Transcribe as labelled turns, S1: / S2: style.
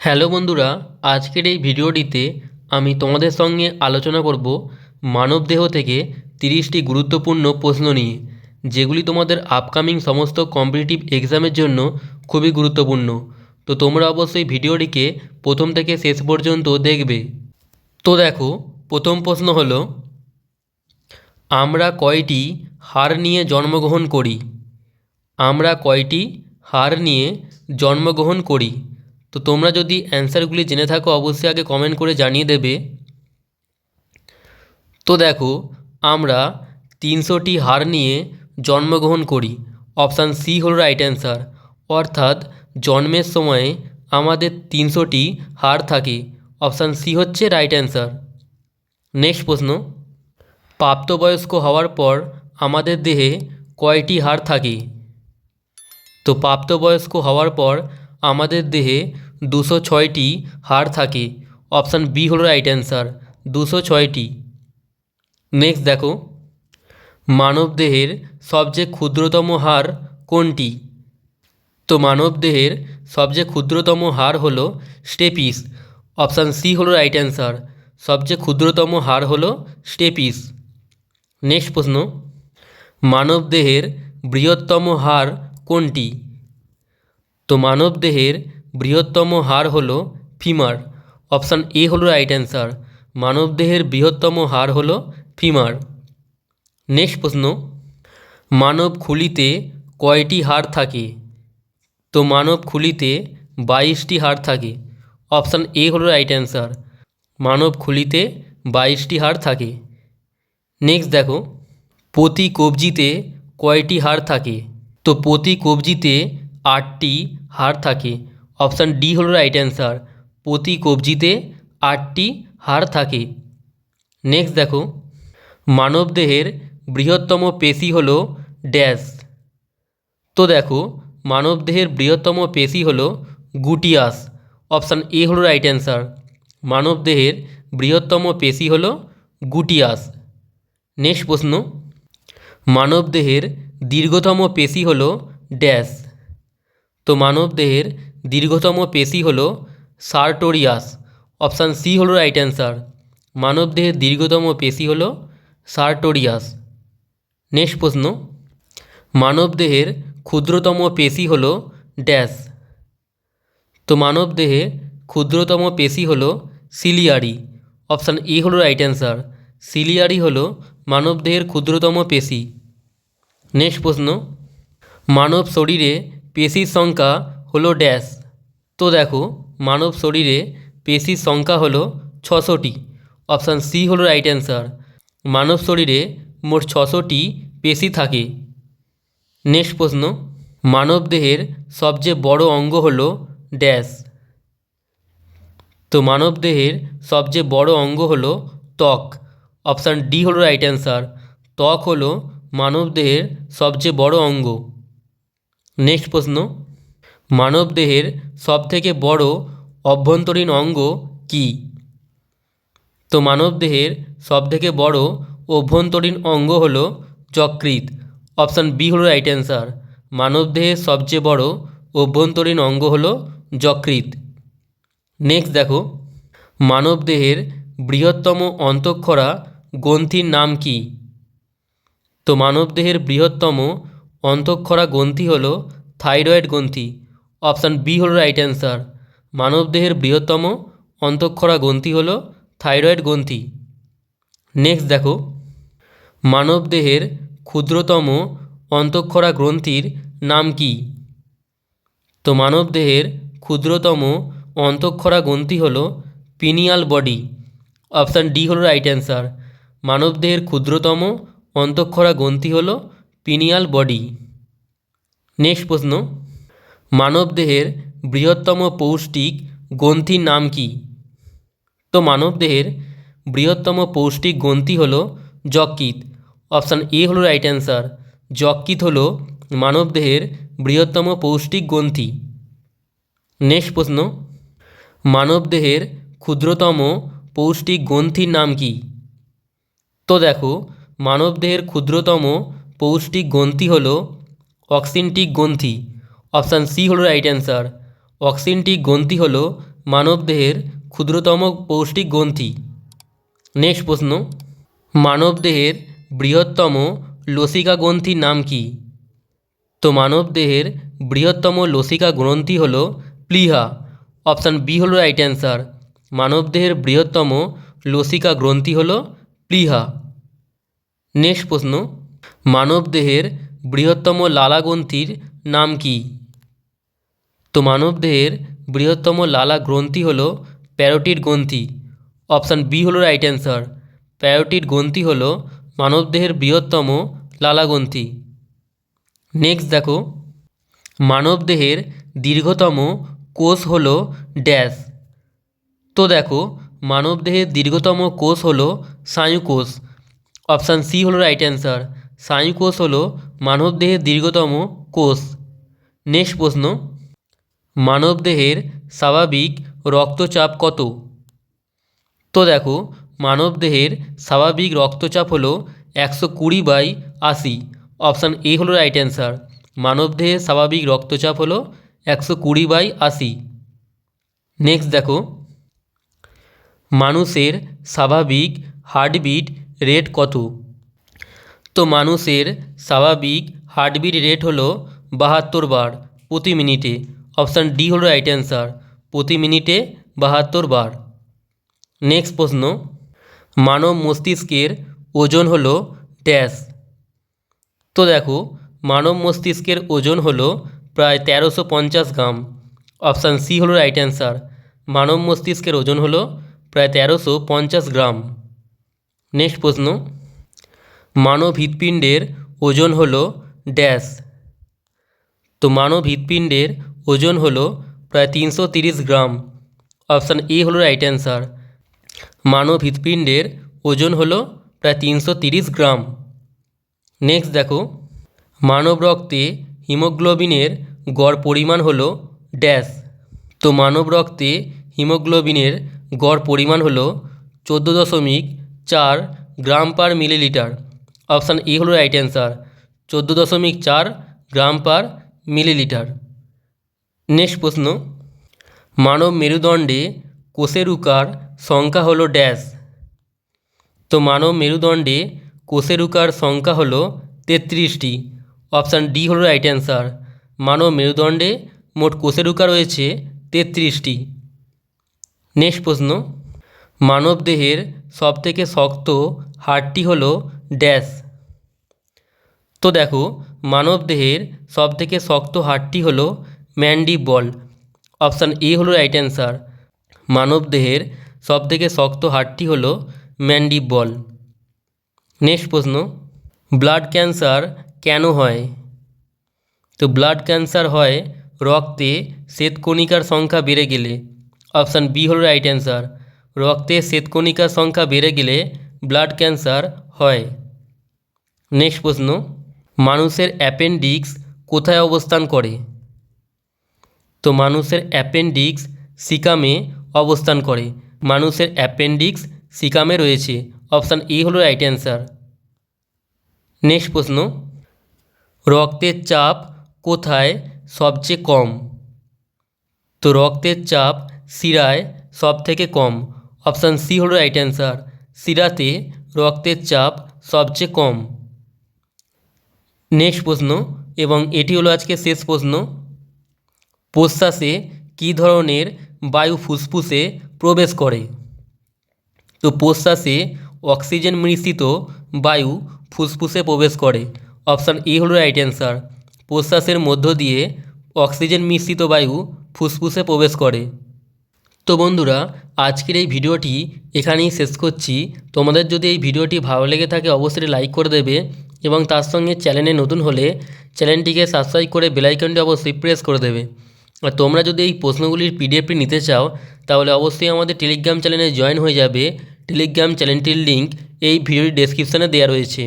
S1: Hello বন্ধুরা, আজকের এই ভিডিওটিতে আমি তোমাদের সঙ্গে আলোচনা করব মানবদেহ থেকে তিরিশটি গুরুত্বপূর্ণ প্রশ্ন নিয়ে, যেগুলি তোমাদের আপকামিং সমস্ত কম্পিটিটিভ এক্সামের জন্য খুবই গুরুত্বপূর্ণ। তো তোমরা অবশ্যই ভিডিওটিকে প্রথম থেকে শেষ পর্যন্ত দেখবে। তো দেখো, প্রথম প্রশ্ন হলো, আমরা কয়টি হার নিয়ে জন্মগ্রহণ করি? আমরা কয়টি হার নিয়ে জন্মগ্রহণ করি? তো তোমরা যদি অ্যান্সারগুলি জেনে থাকো, অবশ্যই আগে কমেন্ট করে জানিয়ে দেবে। তো দেখো, আমরা তিনশোটি হার নিয়ে জন্মগ্রহণ করি। অপশান সি হল রাইট অ্যান্সার অর্থাৎ জন্মের সময়ে আমাদের তিনশোটি হাড় থাকে। অপশান সি হচ্ছে রাইট অ্যান্সার নেক্সট প্রশ্ন। প্রাপ্তবয়স্ক হওয়ার পর আমাদের দেহে কয়টি হাড় থাকে? তো প্রাপ্তবয়স্ক হওয়ার পর আমাদের দেহে দুশো ছয়টি হাড় থাকে। অপশান বি হলো রাইট অ্যান্সার দুশো ছয়টি। নেক্সট দেখো। মানবদেহের সবচেয়ে ক্ষুদ্রতম হাড় কোনটি? তো মানবদেহের সবচেয়ে ক্ষুদ্রতম হাড় হলো স্টেপিস। অপশান সি হলো রাইট অ্যান্সার সবচেয়ে ক্ষুদ্রতম হাড় হলো স্টেপিস। নেক্সট প্রশ্ন। মানবদেহের বৃহত্তম হাড় কোনটি? তো মানবদেহের বৃহত্তম হাড় হলো ফিমার। অপশান এ হলো রাইট অ্যান্সার মানবদেহের বৃহত্তম হাড় হলো ফিমার। নেক্সট প্রশ্ন। মানব খুলিতে কয়টি হাড় থাকে? তো মানব খুলিতে বাইশটি হাড় থাকে। অপশান এ হলো রাইট অ্যান্সার মানব খুলিতে বাইশটি হাড় থাকে। নেক্সট দেখো। প্রতি কবজিতে কয়টি হাড় থাকে? তো প্রতি কবজিতে আটটি হাড় থাকে। অপশান ডি হলো রাইট অ্যান্সার। প্রতি কবজিতে আটটি হাড় থাকে। নেক্সট দেখো। মানবদেহের বৃহত্তম পেশি হলো ড্যাশ। তো দেখো মানবদেহের বৃহত্তম পেশি হলো গুটিয়াস। অপশান এ হলো রাইট অ্যান্সার। মানবদেহের বৃহত্তম পেশি হলো গুটিয়াস। নেক্সট প্রশ্ন। মানবদেহের দীর্ঘতম পেশি হলো ড্যাশ। তো মানবদেহের দীর্ঘতম পেশি হলো সার্টোরিয়াস। অপশান সি হলো রাইট অ্যান্সার। মানবদেহের দীর্ঘতম পেশি হলো সার্টোরিয়াস। নেক্সট প্রশ্ন। মানবদেহের ক্ষুদ্রতম পেশি হলো ড্যাশ। তো মানবদেহে ক্ষুদ্রতম পেশি হলো সিলিয়ারি। অপশান এ হলো রাইট অ্যান্সার। সিলিয়ারি হলো মানবদেহের ক্ষুদ্রতম পেশি। নেক্সট প্রশ্ন। মানব শরীরে পেশির সংখ্যা হলো ড্যাশ। তো দেখো, মানব শরীরে পেশির সংখ্যা হলো ছশোটি। অপশান সি হলো রাইট অ্যান্সার। মানব শরীরে মোট ছশোটি পেশি থাকে। নেক্সট প্রশ্ন মানবদেহের সবচেয়ে বড় অঙ্গ হলো ড্যাশ। তো মানবদেহের সবচেয়ে বড় অঙ্গ হলো ত্বক। অপশান ডি হলো রাইট অ্যান্সার। ত্বক হলো মানবদেহের সবচেয়ে বড় অঙ্গ। নেক্সট প্রশ্ন মানবদেহের সবথেকে বড় অভ্যন্তরীণ অঙ্গ কী? তো মানবদেহের সবথেকে বড় অভ্যন্তরীণ অঙ্গ হল যকৃত অপশান বি হলো রাইট অ্যান্সার। মানবদেহের সবচেয়ে বড় অভ্যন্তরীণ অঙ্গ হল যকৃত নেক্সট দেখো মানবদেহের বৃহত্তম অন্তঃক্ষরা গ্রন্থির নাম কি? তো মানবদেহের বৃহত্তম অন্তঃক্ষরা গ্রন্থি হল থাইরয়েড গ্রন্থি। অপশান বি হল রাইট অ্যান্সার। মানবদেহের বৃহত্তম অন্তঃক্ষরা গ্রন্থি হল থাইরয়েড গ্রন্থি। নেক্সট দেখো। মানবদেহের ক্ষুদ্রতম অন্তঃক্ষরা গ্রন্থির নাম কি? তো মানবদেহের ক্ষুদ্রতম অন্তঃক্ষরা গ্রন্থি হল পিনিয়াল বডি। অপশান ডি হল রাইট অ্যান্সার। মানবদেহের ক্ষুদ্রতম অন্তঃক্ষরা গ্রন্থি হল পিনিয়াল বডি। নেক্সট প্রশ্ন। মানবদেহের বৃহত্তম পৌষ্টিক গ্রন্থির নাম কি? তো মানবদেহের বৃহত্তম পৌষ্টিক গ্রন্থি হল যকৃৎ। অপশান এ হলো রাইট অ্যান্সার। যকৃৎ হলো মানবদেহের বৃহত্তম পৌষ্টিক গ্রন্থি। নেক্সট প্রশ্ন। মানবদেহের ক্ষুদ্রতম পৌষ্টিক গ্রন্থির নাম কি? তো দেখো, মানবদেহের ক্ষুদ্রতম পৌষ্টিক গ্রন্থি হল অক্সিনটিক গ্রন্থি। অপশান সি হলো রাইট অ্যান্সার। অক্সিনটিক গ্রন্থি হল মানবদেহের ক্ষুদ্রতম পৌষ্টিক গ্রন্থি। নেক্সট প্রশ্ন। মানবদেহের বৃহত্তম লসিকা গ্রন্থির নাম কি? তো মানবদেহের বৃহত্তম লসিকা গ্রন্থি হল প্লিহা। অপশান বি হল রাইট অ্যান্সার। মানবদেহের বৃহত্তম লসিকা গ্রন্থি হল প্লিহা। নেক্সট প্রশ্ন। মানবদেহের বৃহত্তম লালা গ্রন্থির নাম কি? তো মানবদেহের বৃহত্তম লালা গ্রন্থি হল প্যারোটিড গ্রন্থি। অপশান বি হল রাইট অ্যান্সার। প্যারোটিড গ্রন্থি হল মানবদেহের বৃহত্তম লালা গ্রন্থি নেক্সট দেখো, মানবদেহের দীর্ঘতম কোষ হল ড্যাশ। তো দেখো, মানবদেহের দীর্ঘতম কোষ হল স্নায়ুকোষ অপশান সি হল রাইট অ্যান্সার। স্নায়ুকোষ হল মানবদেহের দীর্ঘতম কোষ। নেক্সট প্রশ্ন মানবদেহের স্বাভাবিক রক্তচাপ কত? তো দেখো মানবদেহের স্বাভাবিক রক্তচাপ হলো একশো কুড়ি বাই আশি। অপশান এ হলো রাইট অ্যান্সার। মানবদেহের স্বাভাবিক রক্তচাপ হলো একশো কুড়ি বাই আশি। নেক্সট দেখো, মানুষের স্বাভাবিক হার্টবিট রেট কত? মানুষের স্বাভাবিক হার্টবিট রেট হলো বাহাত্তর বার প্রতি মিনিটে। অপশান ডি হলো রাইট অ্যান্সার, প্রতি মিনিটে বাহাত্তর বার। নেক্সট প্রশ্ন, মানব মস্তিষ্কের ওজন হলো ড্যাশ। তো দেখো, মানব মস্তিষ্কের ওজন হলো প্রায় তেরোশো পঞ্চাশ গ্রাম। অপশান সি হলো রাইট অ্যান্সার, মানব মস্তিষ্কের ওজন হলো প্রায় তেরোশো পঞ্চাশ গ্রাম। নেক্সট প্রশ্ন মানব হৃৎপিণ্ডের ওজন হলো ড্যাশ। তো মানব হৃৎপিণ্ডের ওজন হলো প্রায় তিনশো তিরিশ গ্রাম। অপশান এ হলো রাইট অ্যান্সার। মানব হৃৎপিণ্ডের ওজন হলো প্রায় তিনশো তিরিশ গ্রাম। নেক্সট দেখো। মানব রক্তে হিমোগ্লোবিনের গড় পরিমাণ হলো ড্যাশ। তো মানব রক্তে হিমোগ্লোবিনের গড় পরিমাণ হলো চোদ্দ দশমিক চার গ্রাম পার মিলিলিটার। অপশান এ হলো রাইট অ্যান্সার চোদ্দ দশমিক চার গ্রাম পার মিলিলিটার। নেক্সট প্রশ্ন, মানব মেরুদণ্ডে কোষেরুকার সংখ্যা হলো ড্যাশ তো মানব মেরুদণ্ডে কোষেরুকার সংখ্যা হলো তেত্রিশটি। অপশান ডি হলো রাইট অ্যান্সার মানব মেরুদণ্ডে মোট কোষেরুকা রয়েছে তেত্রিশটি। নেক্সট প্রশ্ন, মানব দেহের সবথেকে শক্ত হাড়টি হলো ড্যাশ। তো দেখো, মানবদেহের সবথেকে শক্ত হাড়টি হলো ম্যান্ডিবল। অপশান এ হলো রাইট অ্যান্সার। মানবদেহের সবথেকে শক্ত হাড়টি হলো ম্যান্ডিবল। নেক্সট প্রশ্ন, ব্লাড ক্যান্সার কেন হয়? তো ব্লাড ক্যান্সার হয় রক্তে শ্বেতকণিকার সংখ্যা বেড়ে গেলে। অপশান বি হলো রাইট অ্যান্সার। রক্তে শ্বেতকণিকার সংখ্যা বেড়ে গেলে ব্লাড ক্যান্সার হয়। নেক্সট প্রশ্ন, মানুষের অ্যাপেন্ডিক্স কোথায় অবস্থান করে? তো মানুষের অ্যাপেন্ডিক্স সিকামে অবস্থান করে। মানুষের অ্যাপেন্ডিক্স সিকামে রয়েছে। অপশান এ হলো রাইট অ্যান্সার। নেক্সট প্রশ্ন, রক্তের চাপ কোথায় সবচেয়ে কম? তো রক্তের চাপ শিরায় সব থেকে কম। অপশান সি হলো রাইট অ্যান্সার। শিরাতে রক্তের চাপ সবচেয়ে কম। নেক্সট প্রশ্ন, এবং এটি হলো আজকে শেষ প্রশ্ন। প্রশ্বাসে কী ধরনের বায়ু ফুসফুসে প্রবেশ করে? তো প্রশ্বাসে অক্সিজেন মিশ্রিত বায়ু ফুসফুসে প্রবেশ করে। অপশান এ হলো রাইট অ্যান্সার। প্রশ্বাসের মধ্য দিয়ে অক্সিজেন মিশ্রিত বায়ু ফুসফুসে প্রবেশ করে। তো বন্ধুরা, আজকের এই ভিডিওটি এখানেই শেষ করছি। তোমাদের যদি এই ভিডিওটি ভালো লেগে থাকে, অবশ্যই লাইক করে দেবে। এবং তার সঙ্গে চ্যানেলে নতুন হলে চ্যানেলটিকে সাবস্ক্রাইব করে বেলাইকনটি অবশ্যই প্রেস করে দেবে। আর তোমরা যদি এই প্রশ্নগুলির পিডিএফটি নিতে চাও, তাহলে অবশ্যই আমাদের টেলিগ্রাম চ্যানেলে জয়েন হয়ে যাবে। টেলিগ্রাম চ্যানেলটির লিঙ্ক এই ভিডিওর ডেসক্রিপশানে দেওয়া রয়েছে।